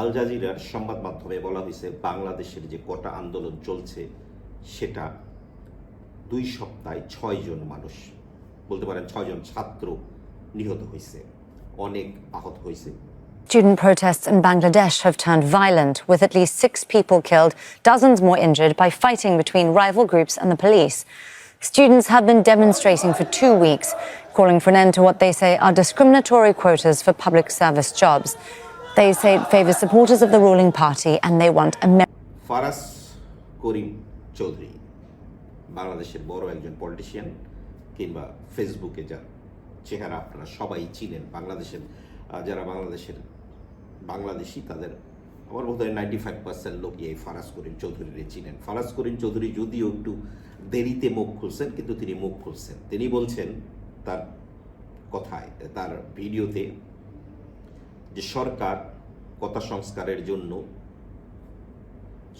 আল জাজিরার সংবাদ মাধ্যমে বলা হয়েছে বাংলাদেশের যে কটা আন্দোলন চলছে সেটা দুই সপ্তাহে ছয়জন মানুষ বলতে পারেন ছয়জন ছাত্র নিহত হয়েছে অনেক আহত হয়েছে Student protests in Bangladesh have turned violent, with at least six people killed, dozens more injured by fighting between rival groups and the police. Students have been demonstrating for two weeks, calling for an end to what they say are discriminatory quotas for public service jobs. They say it favours supporters of the ruling party and they want a Faraz করিম চৌধুরী বাংলাদেশের বড় একজন politician কিংবা ফেসবুকে যার চেহারা আপনারা সবাই চিনেন, বাংলাদেশের যারা বাংলাদেশের বাংলাদেশি তাদের আমার বোধ হয় নাইনটি ফাইভ পার্সেন্ট লোকই এই ফারাজ করিম চৌধুরীরে চিনেন। ফারাজ করিম চৌধুরী যদিও একটু দেরিতে মুখ খুলছেন, কিন্তু তিনি মুখ খুলছেন। তিনি বলছেন তার কথায়, তার ভিডিওতে যে সরকার কথা সংস্কারের জন্য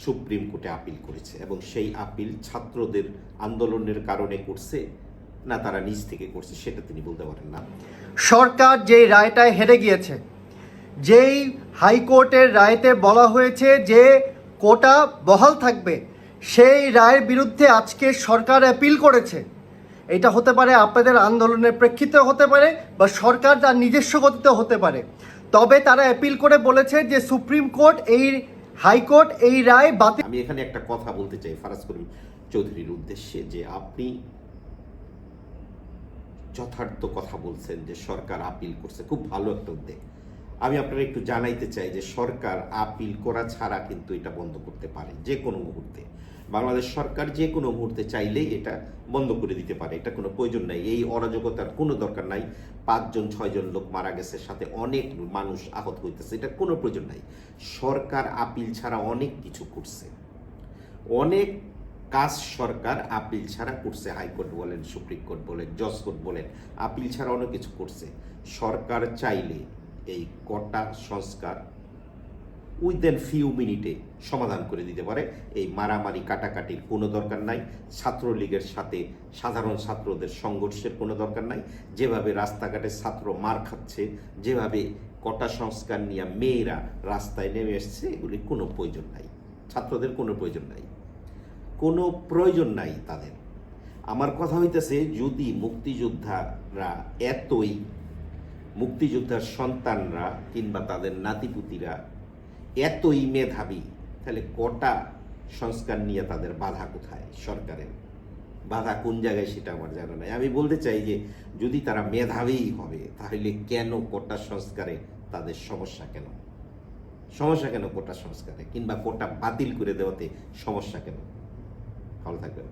সুপ্রিম কোর্টে আপিল করেছে এবং সেই আপিল ছাত্রদের আন্দোলনের কারণে করছে, না তারা নিজ থেকে করছে সেটা তিনি বলতে পারেন না। সরকার যেই রায়টায় হেরে গিয়েছে, যেই হাইকোর্টের রায়তে বলা হয়েছে যে কোটা বহাল থাকবে, সেই রায়ের বিরুদ্ধে আজকে সরকার অ্যাপিল করেছে। এটা হতে পারে আপনাদের আন্দোলনের প্রেক্ষিতে হতে পারে বা সরকার তার নিজস্ব গতিতে হতে পারে। তবে তারা অ্যাপিল করে বলেছে যে সুপ্রিম কোর্ট এই হাইকোর্ট এই রায় বাতিল আমি এখানে একটা কথা বলতে চাই ফারাজ করিম চৌধুরীর উদ্দেশ্যে, যে আপনি যথার্থ কথা বলছেন যে সরকার আপিল করছে। খুব ভালো একটা উদ্যোগ। আমি আপনারা একটু জানাইতে চাই যে সরকার আপিল করা ছাড়া কিন্তু এটা বন্ধ করতে পারে, যে কোনো মুহূর্তে। বাংলাদেশ সরকার যে কোনো মুহূর্তে চাইলেই এটা বন্ধ করে দিতে পারে। এটা কোনো প্রয়োজন নাই। এই অরাজকতার কোনো দরকার নাই। পাঁচজন, ছয়জন লোক মারা গেছে, সাথে অনেক মানুষ আহত হইতেছে এটা কোনো প্রয়োজন নাই। সরকার আপিল ছাড়া অনেক কিছু করছে। অনেক কাজ সরকার আপিল ছাড়া করছে, হাইকোর্ট বলেন, সুপ্রিম কোর্ট বলেন, জজ কোর্ট বলেন, আপিল ছাড়া অনেক কিছু করছে। সরকার চাইলে এই কটা সংস্কার উইদিন ফিউ মিনিটে সমাধান করে দিতে পারে। এই মারামারি, কাটাকাটির কোনো দরকার নাই। ছাত্রলীগের সাথে সাধারণ ছাত্রদের সংঘর্ষের কোনো দরকার নাই। যেভাবে রাস্তাঘাটে ছাত্র মার খাচ্ছে, যেভাবে কটা সংস্কার নিয়ে মেয়েরা রাস্তায় নেমে এসছে, এগুলি কোনো প্রয়োজন নাই। ছাত্রদের কোনো প্রয়োজন নাই। কোনো প্রয়োজন নাই তাদের। আমার কথা হইতেছে, যদি মুক্তিযোদ্ধারা এতই মুক্তিযোদ্ধার সন্তানরা কিংবা তাদের নাতিপুতিরা এতই মেধাবী, তাহলে কটা সংস্কার নিয়ে তাদের বাধা কোথায় সরকারের? বাধা কোন জায়গায় সেটা আমার জানা নাই। আমি বলতে চাই যে যদি তারা মেধাবী হবে, তাহলে কেন কোটা সংস্কারে তাদের সমস্যা কেন? সমস্যা কেন কোটা সংস্কারে? কিংবা কোটা বাতিল করে দেওয়াতে সমস্যা কেন? ভালো থাকবেন।